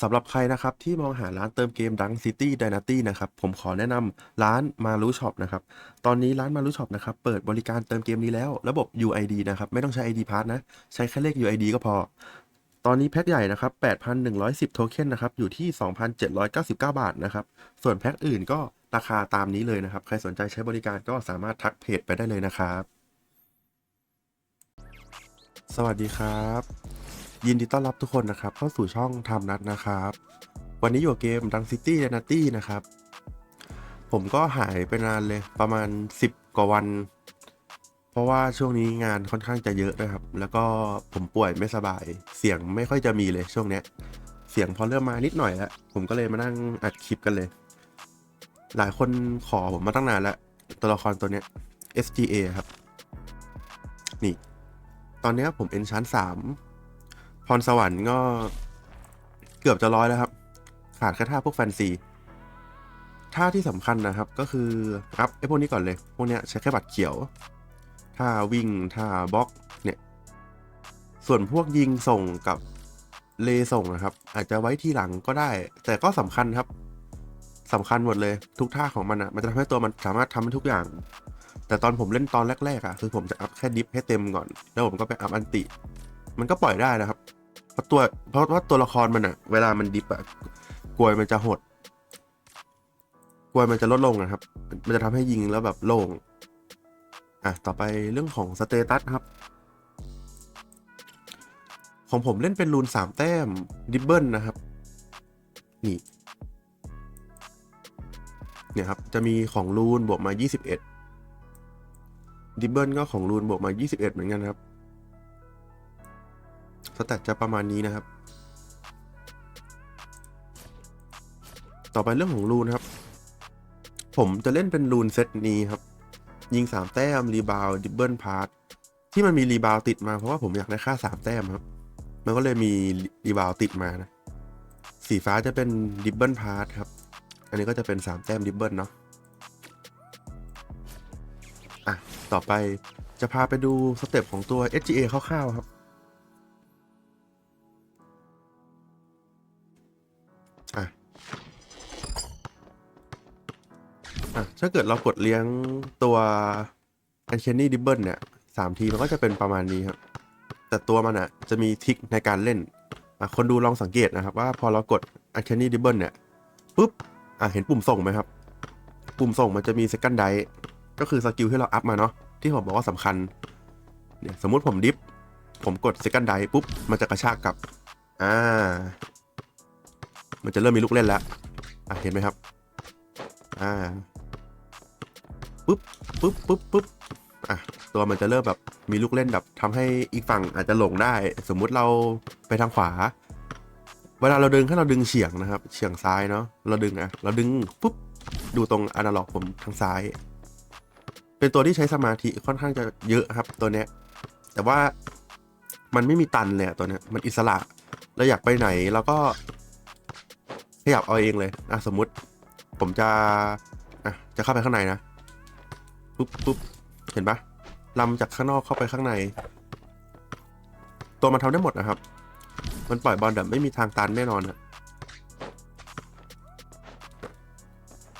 สำหรับใครนะครับที่มองหาร้านเติมเกมดัง City Dynasty นะครับผมขอแนะนำร้านมารุช็อปนะครับตอนนี้ร้านมารุช็อปนะครับเปิดบริการเติมเกมนี้แล้ว ระบบ UID นะครับไม่ต้องใช้ ID Pass นะ ใช้แค่เลข UID ก็พอ ตอนนี้แพ็คใหญ่นะครับ 8,110 โทเค็นนะครับอยู่ที่ 2,799 บาทนะครับส่วนแพ็คอื่นก็ราคาตามนี้เลยนะครับ ใครสนใจใช้บริการก็สามารถทักเพจไปได้เลยนะครับ สวัสดีครับ ยินดีต้อนรับทุกคนนะครับเข้าสู่ช่องทำนัดนะครับ วันนี้อยู่เกมดังซิตี้เดนาตี้นะครับ ผมก็หายไปนานเลยประมาณ 10 กว่าวัน เพราะว่าช่วงนี้งานค่อนข้างจะเยอะนะครับ แล้วก็ผมป่วยไม่สบาย เสียงไม่ค่อยจะมีเลยช่วงเนี้ย เสียงพอเริ่มมานิดหน่อยแล้ว ผมก็เลยมานั่งอัดคลิปกันเลย หลายคนขอผมมาตั้งนานแล้ว ตัวละครตัวเนี้ย SGA ครับ นี่ ตอนนี้ผมเอ็นชั้นสาม รสวรรค์ก็เกือบจะร้อยแล้วครับ ขาดแค่ท่าพวกแฟนซีท่าที่สำคัญนะครับก็คือ อัพไอ้พวกนี้ก่อนเลย พวกเนี้ยใช้แค่บัตรเขียว ท่าวิ่ง ท่าบล็อกเนี่ย ส่วนพวกยิงส่งกับเลส่งนะครับ อาจจะไว้ที่หลังก็ได้ แต่ก็สำคัญครับสำคัญหมดเลยทุกท่าของมันอะมันจะทำให้ตัวมันสามารถทำได้ทุกอย่าง แต่ตอนผมเล่นตอนแรกๆอะคือผมจะอัพแค่ดิฟให้เต็มก่อน แล้วผมก็ไปอัพอันติ มันก็ปล่อยได้นะครับ ราะตัวเพราะว่าตัวละครมันอะเวลามันดิฟอะกลวยมันจะหดกลวยมันจะลดลงนะครับ มันจะทำให้ยิงแล้วแบบโล่งอะต่อไปเรื่องของสเตตัสครับ ของผมเล่นเป็นรูนสามแต้มดิบเบิลนะครับ นี่ เนี่ยครับ จะมีของรูนบวกมา 21 ดิบเบิลก็ของรูนบวกมา 21 เหมือนกันครับ สแตทจะประมาณนี้นะครับ ต่อไปเรื่องของรูนครับ ผมจะเล่นเป็นรูนเซตนี้ครับ ยิง 3 แต้ม รีบาวดิบเบิลพาร์ทที่มันมีรีบาวติดมาเพราะว่าผมอยากได้ค่า 3 แต้มครับ มันก็เลยมีรีบาวติดมานะ สีฟ้าจะเป็นดิบเบิลพาร์ทครับ อันนี้ก็จะเป็น 3 แต้มดิบเบิลเนาะอะ ต่อไปจะพาไปดูสเต็ปของตัว SGA คร่าวๆครับ ถ้าเกิดเรากดเลี้ยงตัว a n c h o n y d i b b l e เนี่ยสามทีมันก็จะเป็นประมาณนี้ครับ แต่ตัวมันอะจะมีทิกในการเล่นอะคนดูลองสังเกตนะครับ ว่าพอเรากด a n c h o n y d i b b l e เนี่ยปุ๊บอะเห็นปุ่มส่งไหมครับ ปุ่มส่งมันจะมี second Die ก็คือสกิลที่เราอัพมาเนาะที่ผมบอกว่าสำคัญเนี่ยสมมุติผมดิฟผมกด second Die ปุ๊บมันจะกระชากกลับอ่ามันจะเริ่มมีลูกเล่นแล้วอะเห็นไหมครับ อ่า ปุ๊บปุ๊บปุ๊บปุ๊บอะตัวมันจะเริ่มแบบมีลูกเล่นแบบทำให้อีกฝั่งอาจจะหลงได้ สมมุติเราไปทางขวา เวลาเราดึงถ้าเราดึงเฉียงนะครับ เฉียงซ้ายเนาะเราดึงอะเราดึงปุ๊บดูตรงอนาล็อกผมทางซ้าย เป็นตัวที่ใช้สมาธิค่อนข้างจะเยอะครับตัวเนี้ย แต่ว่ามันไม่มีตันเลยตัวเนี้ยมันอิสระเราอยากไปไหนเราก็ขยับเอาเองเลยอะสมมุติผมจะอะจะเข้าไปข้างในนะ ปุ๊บปุ๊บเห็นปะลำจากข้างนอกเข้าไปข้างใน ตัวมันทำได้หมดนะครับ มันปล่อยบอลแบบไม่มีทางตันแน่นอนอะ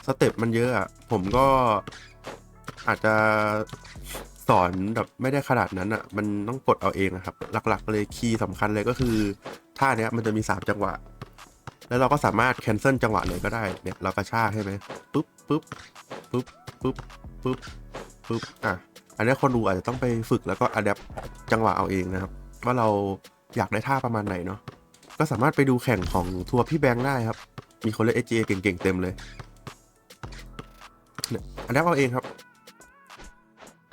สเต็ปมันเยอะอะผมก็อาจจะสอนแบบไม่ได้ขนาดนั้นอะมันต้องกดเอาเองอะครับ หลักๆเลยคีย์สำคัญเลยก็คือท่าเนี้ยมันจะมีสามจังหวะ แล้วเราก็สามารถแคนเซิลจังหวะเลยก็ได้เนี่ยเรากระชากใช่ไหมปุ๊บปุ๊บปุ๊บปุ๊บ ปุ๊บปุ๊บอะอันนี้คนดูอาจจะต้องไปฝึกแล้วก็อัดแอปจังหวะเอาเองนะครับ ว่าเราอยากได้ท่าประมาณไหนเนาะก็สามารถไปดูแข่งของทัวร์พี่แบงค์ได้ครับ มีคนเล่น SGA เก่งๆ เต็มเลยเนี่ยอันนี้เอาเองครับ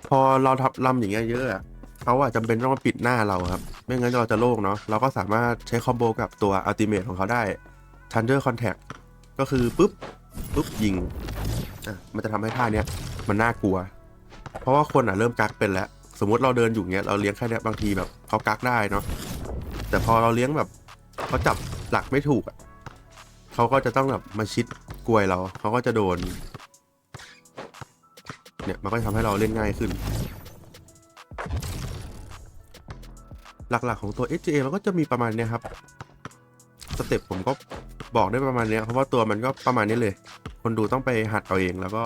พอเราทับลำอย่างเงี้ยเยอะอะเขาอะจำเป็นต้องมาปิดหน้าเราครับ ไม่งั้นเราจะโล่งเนาะเราก็สามารถใช้คอมโบกับตัวอัลติเม e ของเขาได้ Thunder Contact ก็คือปุ๊บปุ๊บยิง อะมันจะทำให้ท่าเนี้ยมันน่ากลัว เพราะว่าคนอะเริ่มกักเป็นแล้ว สมมติเราเดินอยู่เงี้ยเราเลี้ยงแค่เนี้ยบางทีแบบเขากักได้เนาะแต่พอเราเลี้ยงแบบเขาจับหลักไม่ถูกอะเขาก็จะต้องแบบมาชิดกลวยเราเขาก็จะโดน เนี่ยมันก็จะทำให้เราเล่นง่ายขึ้น หลักๆของตัว SGA เราก็จะมีประมาณเนี้ยครับสเต็ปผมก็บอกได้ประมาณเนี้ยเพราะว่าตัวมันก็ประมาณนี้เลย คนดูต้องไปหัดเอาเองแล้วก็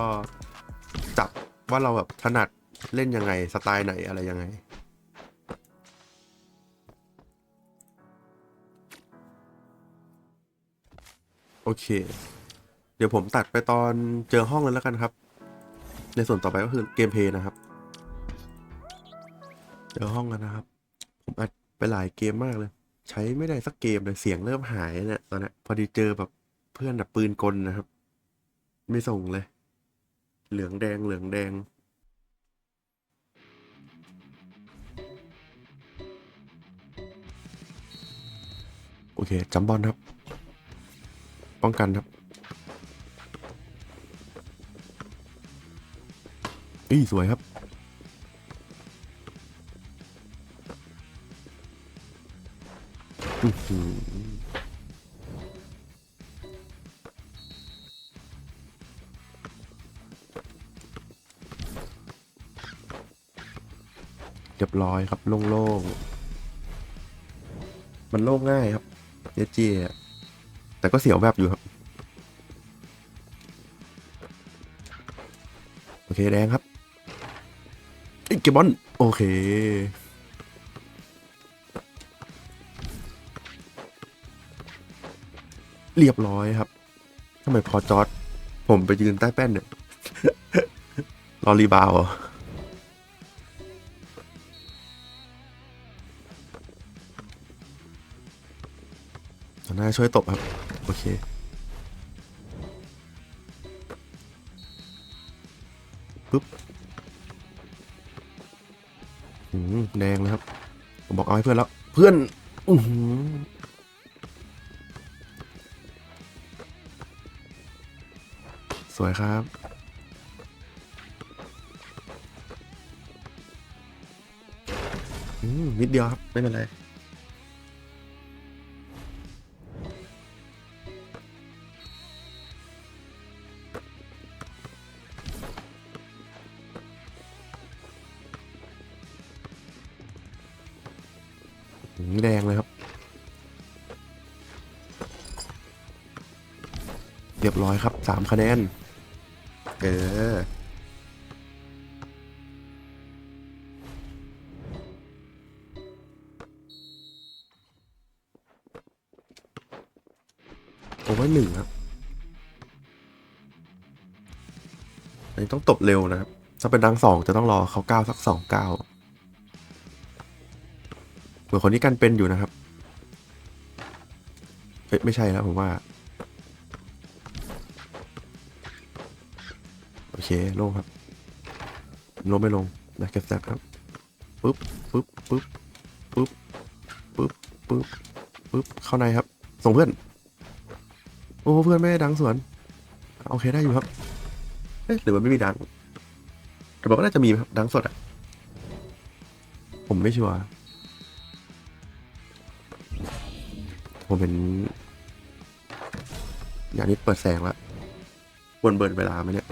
จับว่าเราแบบถนัดเล่นยังไงสไตล์ไหนอะไรยังไง โอเค เดี๋ยวผมตัดไปตอนเจอห้องเลยแล้วกันครับ ในส่วนต่อไปก็คือเกมเพย์นะครับ เจอห้องกันนะครับ ผมอัดไปหลายเกมมากเลย ใช้ไม่ได้สักเกมเลยเสียงเริ่มหายเนี่ยตอนนี้พอดีเจอแบบเพื่อนแบบปืนกลนะครับ ไม่ส่งเลย เหลืองแดงเหลืองแดง โอเคจำบอลครับ ป้องกันครับอีสวยครับอือ รียบร้อยครับโล่งๆ มันโล่งง่ายครับเจเจอะแต่ก็เสียวแบบอยู่ครับ โอเคแดงครับไอ้ยเกบอลโอเคเรียบร้อยครับทำไมพอจอดผมไปยืนใต้แป้นเนี่ย รอรีบาวอหั ช่วยตบครับ โอเค ปึ๊บอืมแดงเลยครับ ผมบอกเอาให้เพื่อนแล้ว เพื่อนอือหือสวยครับ อืมนิดเดียวครับ ไม่เป็นไร คะแนน เออ ผมว่าหนึ่งครับอันนี้ต้องตบเร็วนะครับ ถ้าเป็นดังสองจะต้องรอเขาก้าวสักสองก้าวเหมือนคนที่กันเป็นอยู่นะครับ เอ้ยไม่ใช่แล้วผมว่า โอเคลงครับลงไม่ลงนะเก็บแซกครับปึ๊บปึ๊บปึ๊บปึ๊บปึ๊บปึ๊บปึ๊บเข้าในครับ ส่งเพื่อน โอ้เพื่อนไม่ได้ดังสวนโอเคได้อยู่ครับเอ๊ะหรือว่าไม่มีดังแต่บอกว่าน่าจะมีครับดังสดอะผมไม่ชัวร์ผมเป็นอย่างนี้เปิดแสงแล้วควรเบิร์นเวลาไหมเนี่ย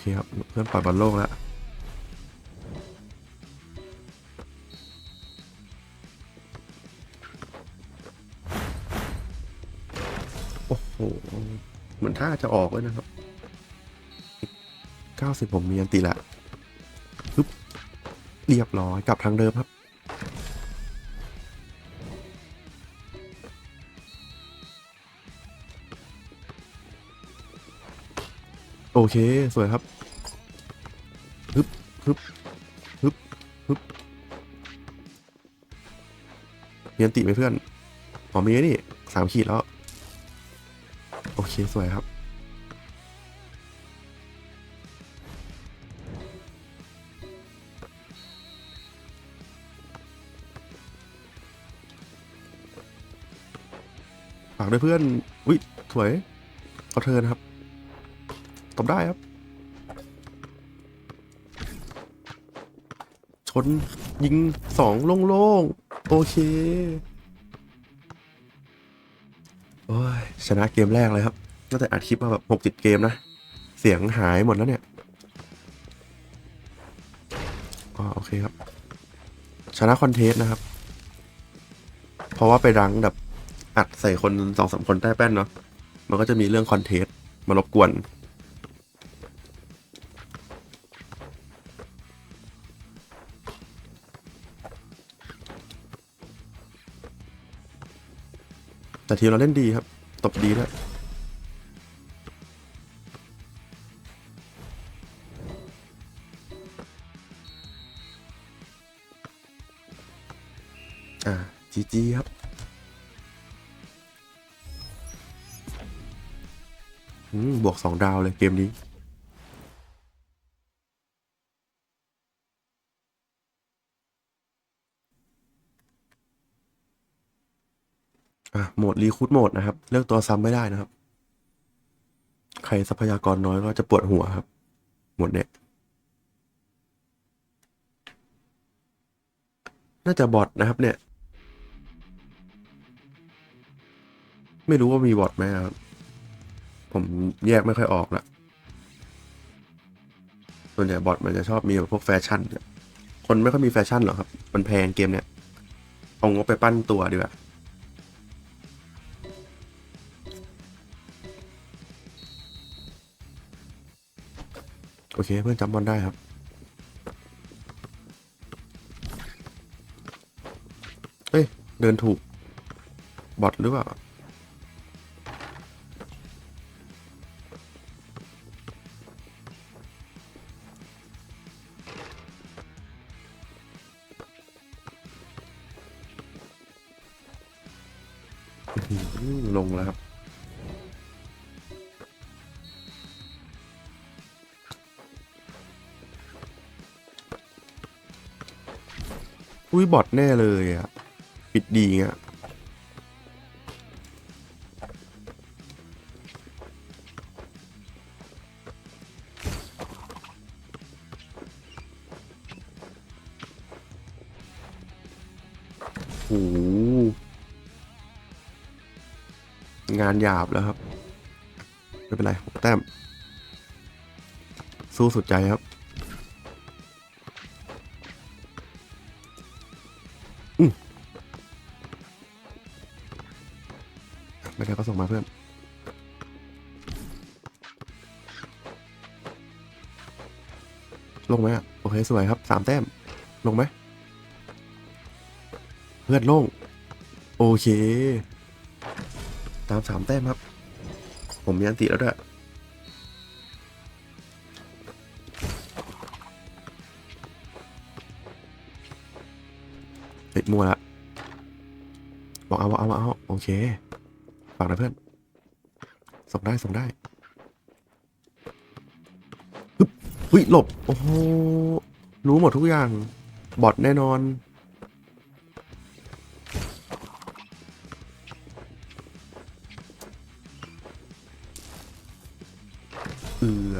เคครับ เพื่อนปล่อยบอลโลกแล้วโอ้โหเหมือนท่าจะออกเลยนะครับ 90 ผมมีอันตีละปึ๊บเรียบร้อยกลับทางเดิมครับ อเค สวยครับฮึบฮึบฮึบฮึบมีอันติไหมเพื่อนอ๋อมีนี่สามขีดแล้ว โอเค สวยครับ ฝากด้วยเพื่อนวิสวยเขาเทิร์นครับ บได้ครับ ชนยิงสองโล่งๆ โอเค โอ้ย ชนะเกมแรกเลยครับน่าจะอัดคลิปมาแบบหกจิตเกมนะ เสียงหายหมดแล้วเนี่ยอ๋อโอเคครับ ชนะคอนเทสนะครับ เพราะว่าไปรังแบบอัดใส่คนสองสามคนใต้แป้นเนาะมันก็จะมีเรื่องคอนเทสมารบกวน แต่ทีเราเล่นดีครับ ตบดีด้วยอ่าจีจีครับบวกสองดาวเลยเกมนี้ อะ โหมด รีคูดโหมดนะครับ เลือกตัวซ้ำไม่ได้นะครับ ใครทรัพยากรน้อยก็จะปวดหัวครับ หมดเนี้ยน่าจะบอทนะครับเนี่ย ไม่รู้ว่ามีบอทไหมครับ ผมแยกไม่ค่อยออกละส่วนใหญ่บอทมันจะชอบมีแบบพวกแฟชั่นเนี่ยคนไม่ค่อยมีแฟชั่นหรอกครับ มันแพงเกมเนี่ยเอางบไปปั้นตัวดีกว่า อเคเพื่อนจำบอลได้ครับเอ้ย เดินถูก บอทหรือเปล่าลงแล้วครับ อุ้ยบอทแน่เลยอะปิดดีอะโอ้โหงานหยาบแล้วครับ ไม่เป็นไรแต้ม สู้สุดใจครับ ลงไหมอะโอเคสวยครับสามแต้ม ลงไหม เพื่อนลง โอเค ตามสามแต้มครับ ผมมีอันติแล้วด้วยเฮ้ยมัวละ บอกเอาเอาเอาเอาโอเค ฝากนะเพื่อน ส่งได้ ส่งได้ ฮ้ยหลบ โอ้โห รู้หมดทุกอย่าง บอทแน่นอน เอือ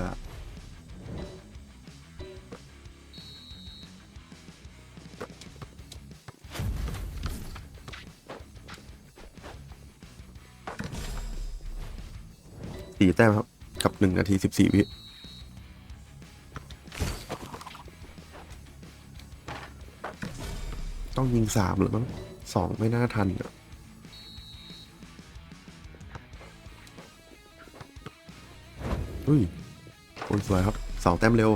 สี่แต้มครับ กับหนึ่งนาทีสิบสี่วิ ต้องยิงสามหรือมั้งสองไม่น่าทันอะอุ้ยโอ้ยสวยครับสองแต้มเร็ว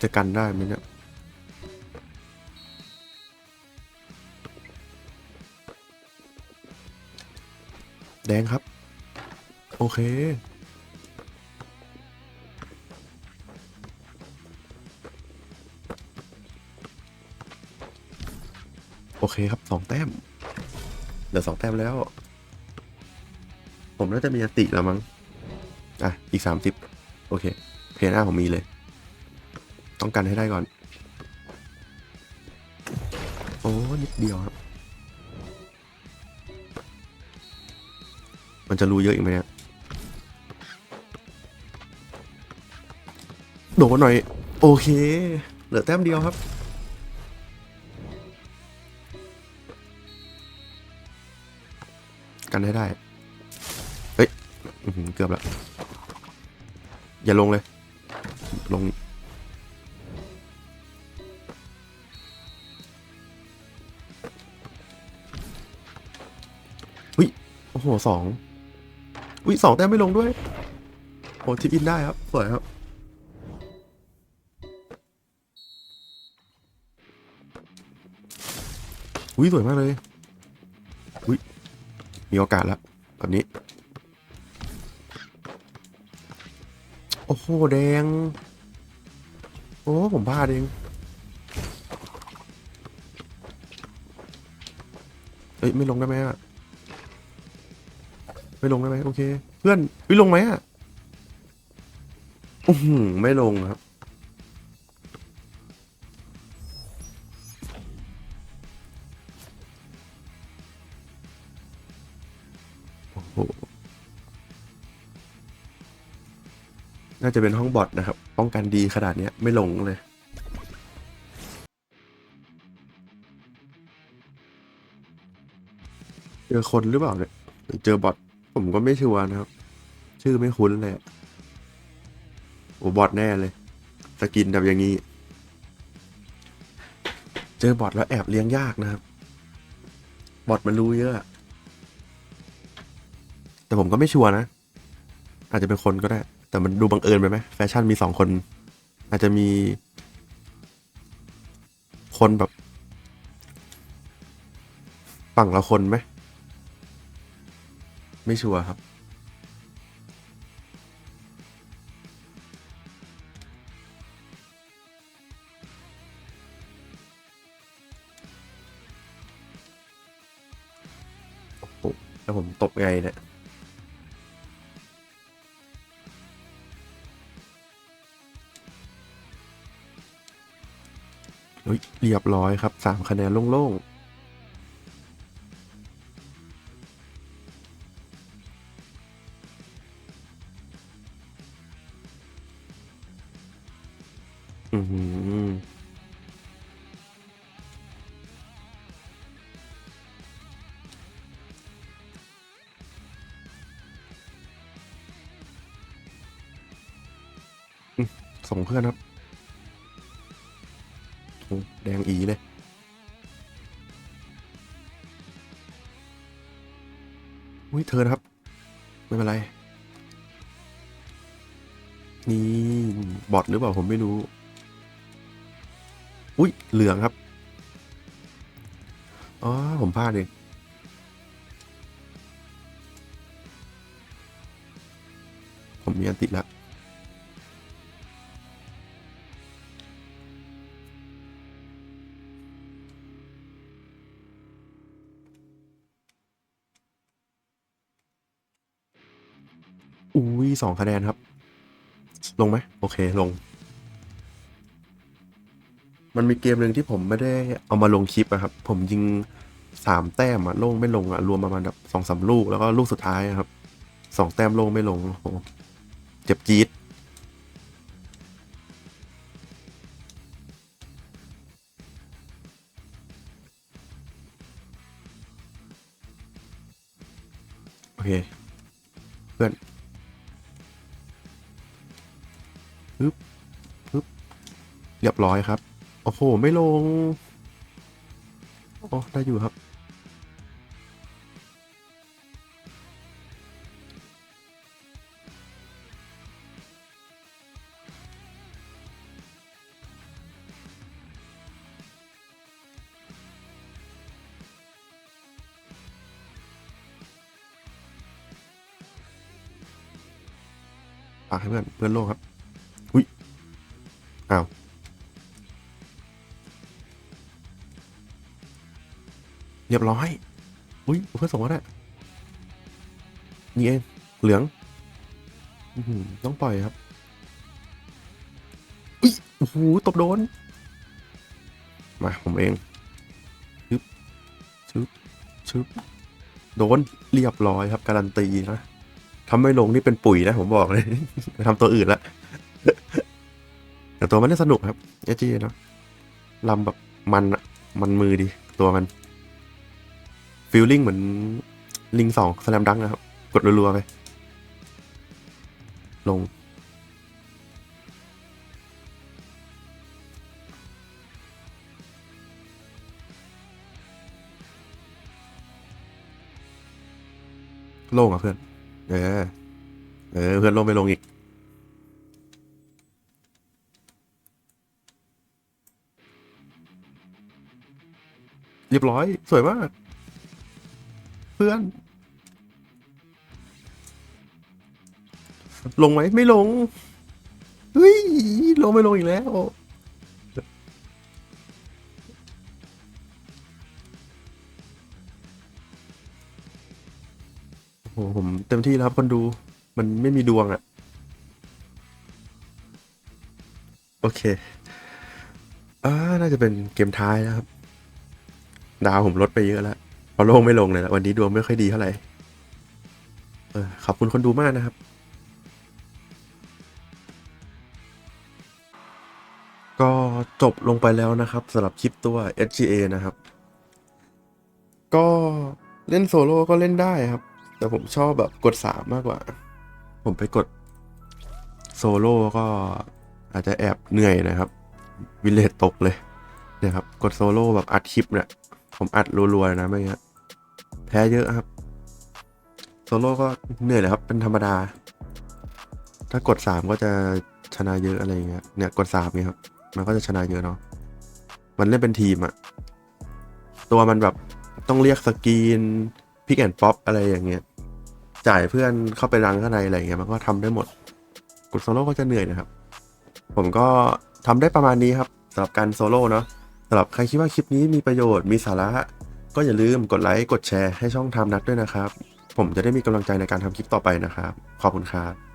จะกันได้ไหมเนี่ยแดงครับ โอเค คครับสองแต้มเหลือสองแต้มแล้ว ผมน่าจะมีอติแล้วมั้งอะอีกสามสิบโอเค เพนอาผมมีเลย ต้องกันให้ได้ก่อน โอ้นิดเดียวครับ มันจะรู้เยอะอีกไหมเนี่ยโดนหน่อย โอเค เหลือแต้มเดียวครับ กันให้ได้ เฮ้ยเกือบแล้วอย่าลงเลย ลง อุ้ย โอ้โหสองอุ้ยสองแต้มไม่ลงด้วยโอ้ทิปอินได้ครับ สวยครับอุ้ยสวยมากเลย มีโอกาสแล้วแบบนี้ โอ้โห แดง โอ้ ผมพลาดเองเอ้ย ไม่ลงได้ไหมอะไม่ลงได้ไหมโอเค เพื่อนวิลงไหมอะอือหือไม่ลงครับ น่าจะเป็นห้องบอทนะครับ ป้องกันดีขนาดนี้ไม่หลงเลย เจอคนหรือเปล่าเนี่ยเจอบอทผมก็ไม่ชัวร์นะครับ ชื่อไม่คุ้นเลยโอ้บอทแน่เลย สกินแบบอย่างนี้ เจอบอทแล้วแอบเลี้ยงยากนะครับ บอทมันรู้เยอะอะแต่ผมก็ไม่ชัวร์นะ อาจจะเป็นคนก็ได้ แต่มันดูบังเอิญไปไหมแฟชั่นมีสองคน อาจจะมี คนแบบ ฝั่งละคนไหม ไม่ชัวร์ครับโอ้โหแล้วผมตบไงเนี่ย เรียบร้อยครับสามคะแนนโล่งๆอือหืออืมส่งเพื่อนครับ ดงอีเลยอุ้ยเธอนะครับ ไม่เป็นไร นี่บอทหรือเปล่าผมไม่รู้ อุ้ยเหลืองครับ อ๋อ ผมพลาดเองผมมีอันติแล้ว สองคะแนนครับ ลงไหมโอเคลง มันมีเกมหนึ่งที่ผมไม่ได้เอามาลงคลิปอะครับ ผมยิงสามแต้มอะลงไม่ลงอะรวมประมาณแบบสองสามลูกแล้วก็ลูกสุดท้ายอะครับสองแต้มลงไม่ลงโอ้โหเจ็บจี๊ดโอเค เพื่อน ปึ๊บปึ๊บเรียบร้อยครับ โอ้โห ไม่ลง โอ้ได้อยู่ครับ ฝากให้เพื่อน เพื่อนโลกครับ เรียบร้อย อุ้ยเพื่อนส่งมาได้นี่เอง เหลืองต้องปล่อยครับอุ้ยโอ้โหตบโดน มาผมเองชึบชึบชึบโดนเรียบร้อยครับ การันตีนะทำไม่ลงนี่เป็นปุ๋ยนะ ผมบอกเลยไปทำตัวอื่นละแต่ตัวมันน่าสนุกครับเอจีเนาะลำแบบมันอะมันมือดี ตัวมัน ฟีลลิ่งเหมือนลิงสองสแลมดังนะครับ กดรัวๆไป ลงลงอะเพื่อน เออ เออ เพื่อนลงไปลงอีก เรียบร้อย สวยมาก เพื่อน ลงไหมไม่ลงเฮ้ยลงไม่ลงอีกแล้ว โอ้โหผมเต็มที่แล้วครับคนดูมันไม่มีดวงอะโอเคอ่าน่าจะเป็นเกมท้ายแล้วครับ ดาวผมลดไปเยอะแล้ว พอลงไม่ลงเลยละวันนี้ดวงไม่ค่อยดีเท่าไหร่เออขอบคุณคนดูมากนะครับ ก็จบลงไปแล้วนะครับสำหรับคลิปตัว SGA นะครับ ก็เล่นโซโล่ก็เล่นได้ครับ แต่ผมชอบแบบกด 3 มากกว่า ผมไปกดโซโล่ก็อาจจะแอบเหนื่อยนะครับ วิเลจตกเลยนี่ยครับ กดโซโล่แบบอัดคลิปเนี่ยผมอัดรัวๆนะไม่งั้น แพ้เยอะครับ โซโล่ก็เหนื่อยเลยครับ เป็นธรรมดา ถ้ากด 3 ก็จะชนะเยอะอะไรเงี้ย เนี่ยกด3เนี่ยครับ มันก็จะชนะเยอะเนาะ มันเล่นเป็นทีมอะตัวมันแบบต้องเรียกสกรีนพิกแอนป๊อปอะไรอย่างเงี้ย จ่ายเพื่อนเข้าไปรังข้างในอะไรเงี้ย มันก็ทำได้หมด กดโซโล่ก็จะเหนื่อยนะครับ ผมก็ทำได้ประมาณนี้ครับสำหรับการโซโล่เนาะสำหรับใครคิดว่าคลิปนี้มีประโยชน์มีสาระ ก็อย่าลืมกดไลค์กดแชร์ให้ช่องทำนัดด้วยนะครับ ผมจะได้มีกำลังใจในการทำคลิปต่อไปนะครับ ขอบคุณครับ